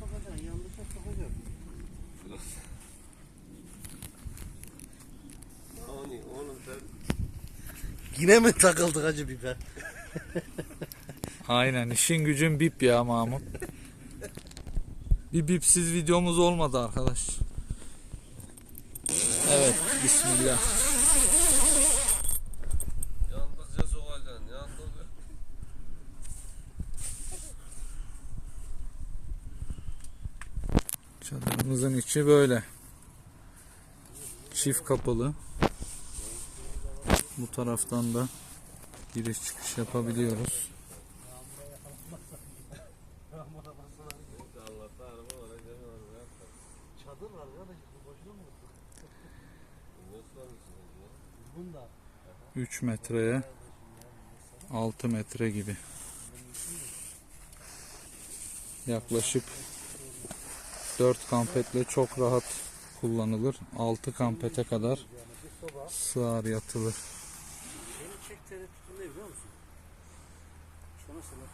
sokacaksın. Yanlışa sokacaksın. Oğlum sen Yine mi takıldık acı biber? Aynen işin gücün bip ya Mahmut. Bir bipsiz videomuz olmadı arkadaş. Evet bismillah. Çadırımızın içi böyle. Çift kapılı. Bu taraftan da giriş çıkış yapabiliyoruz. 3 metreye 6 metre gibi. Yaklaşık 4 kampetle çok rahat kullanılır. 6 kampete kadar sığar yatılır.